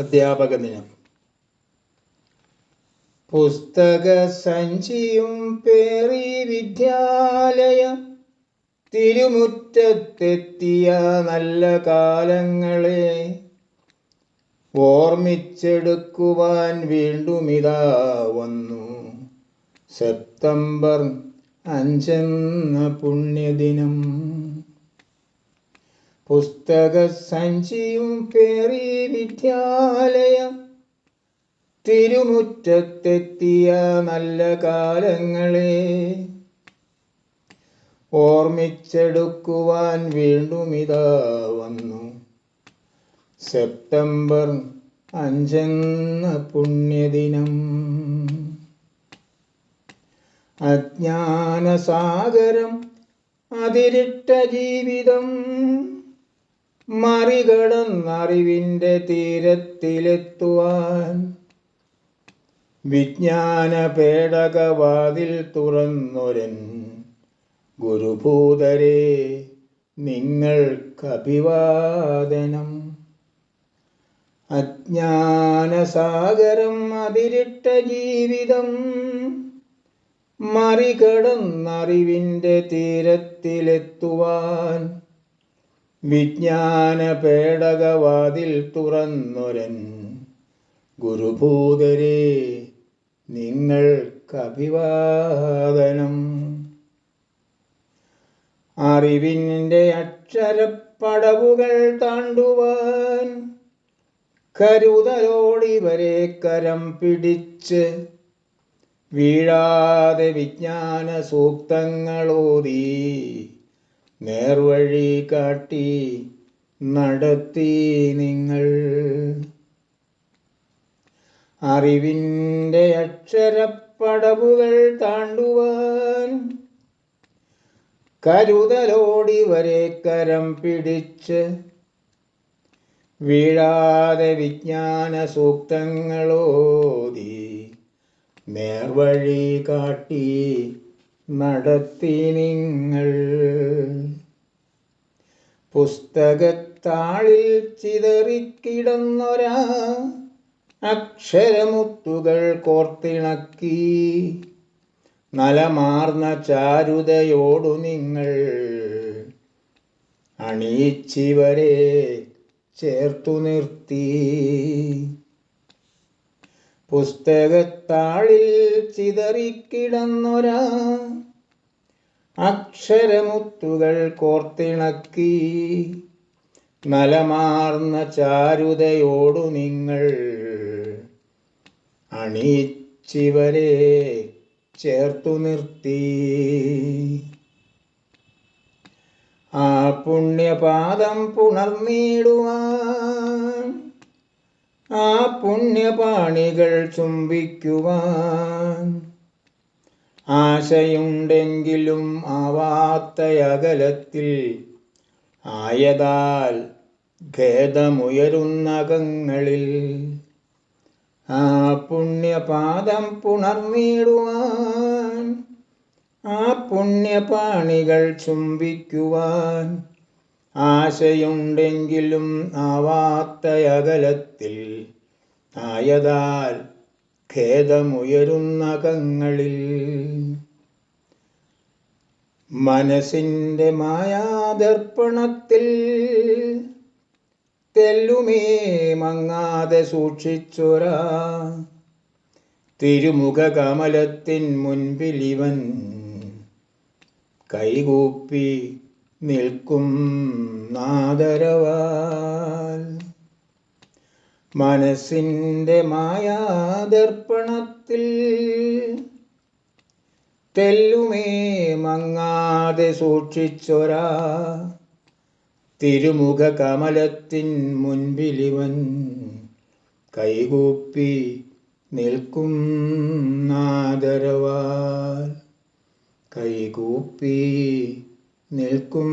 അധ്യാപക ദിനം. പുസ്തക സഞ്ചിയും പേറി വിദ്യാലയ തിരുമുറ്റത്തെത്തിയ നല്ല കാലങ്ങളെ ഓർമ്മിച്ചെടുക്കുവാൻ വീണ്ടുമിതാ വന്നു. സെപ്റ്റംബർ അഞ്ചെന്ന പുണ്യദിനം. പുസ്തക സഞ്ചിയും പേറി വിദ്യാലയ. തിരുമുറ്റത്തെത്തിയ നല്ല കാലങ്ങളെ ഓർമ്മിച്ചെടുക്കുവാൻ വീണ്ടും ഇതാ വന്നു. സെപ്റ്റംബർ അഞ്ചെന്ന പുണ്യദിനം. അജ്ഞാനസാഗരം അതിരിട്ട ജീവിതം. മറികടന്നറിവിന്റെ തീരത്തിലെത്തുവാൻ വിജ്ഞാന പേടകവാതിൽ തുറന്നൊരൻ ഗുരുഭൂതരെ നിങ്ങൾക്കഭിവാദനം. അജ്ഞാനസാഗരം അതിരിട്ട ജീവിതം മറികടന്നറിവിന്റെ തീരത്തിലെത്തുവാൻ വിജ്ഞാന പേടകവാതിൽ തുറന്നൊരൻ ഗുരുഭൂതരെ നിങ്ങൾക്കഭിവാദനം. അറിവിന്റെ അക്ഷരപ്പടവുകൾ താണ്ടുവാൻ കരുതലോടിവരെ കരം പിടിച്ച് വീഴാതെ വിജ്ഞാന സൂക്തങ്ങളോതി നേർവഴി കാട്ടി നടത്തി നിങ്ങൾ. അറിവിന്റെ അക്ഷരപ്പടവുകൾ താണ്ടുവാൻ കരുതലോടി വരെ കരം പിടിച്ച് വീഴാതെ വിജ്ഞാന സൂക്തങ്ങളോതി നേർവഴി കാട്ടി നടത്തി നിങ്ങൾ. പുസ്തകത്താളിൽ ചിതറിക്കിടന്നൊരാ അക്ഷരമുത്തുകൾ കോർത്തിണക്കി. നലമാർന്ന ചാരുതയോടു നിങ്ങൾ അണീച്ചിവരെ ചേർത്തു നിർത്തി. പുസ്തകത്താളിൽ ചിതറിക്കിടന്നൊരാ അക്ഷരമുത്തുകൾ കോർത്തിണക്കി. നലമാർന്ന ചാരുതയോടു നിങ്ങൾ അണിയിച്ചിവരെ ചേർത്തു നിർത്തി. ആ പുണ്യപാദം പുണർന്നിടുവാൻ ആ പുണ്യപാണികൾ ചുംബിക്കുവാൻ ആശയുണ്ടെങ്കിലും ആവാത്ത ആവാത്തയകലത്തിൽ ആയതാൽ ഖേദമുയരുന്നകങ്ങളിൽ ആ പുണ്യപാദം പുണർന്നിടുവാൻ ആ പുണ്യപാണികൾ ചുംബിക്കുവാൻ ആശയുണ്ടെങ്കിലും ആവാത്ത ആവാത്തയകലത്തിൽ ആയതാൽ ഖേദമുയരുന്നകങ്ങളിൽ മനസ്സിന്റെ മായാദർപ്പണത്തിൽ തെല്ലുമേ മങ്ങാതെ സൂക്ഷിച്ചൊരാ തിരുമുഖ കമലത്തിൻ മുൻപിലിവൻ കൈകൂപ്പി നിൽക്കും നാദരവാൽ. മനസ്സിന്റെ മായാദർപ്പണത്തിൽ തെല്ലുമേ മങ്ങാതെ സൂക്ഷിച്ചൊരാ തിരുമുഖ കമലത്തിൻ മുൻപിലിവൻ കൈകൂപ്പി നിൽക്കും നാദരവാൽ. കൈകൂപ്പി നിൽക്കും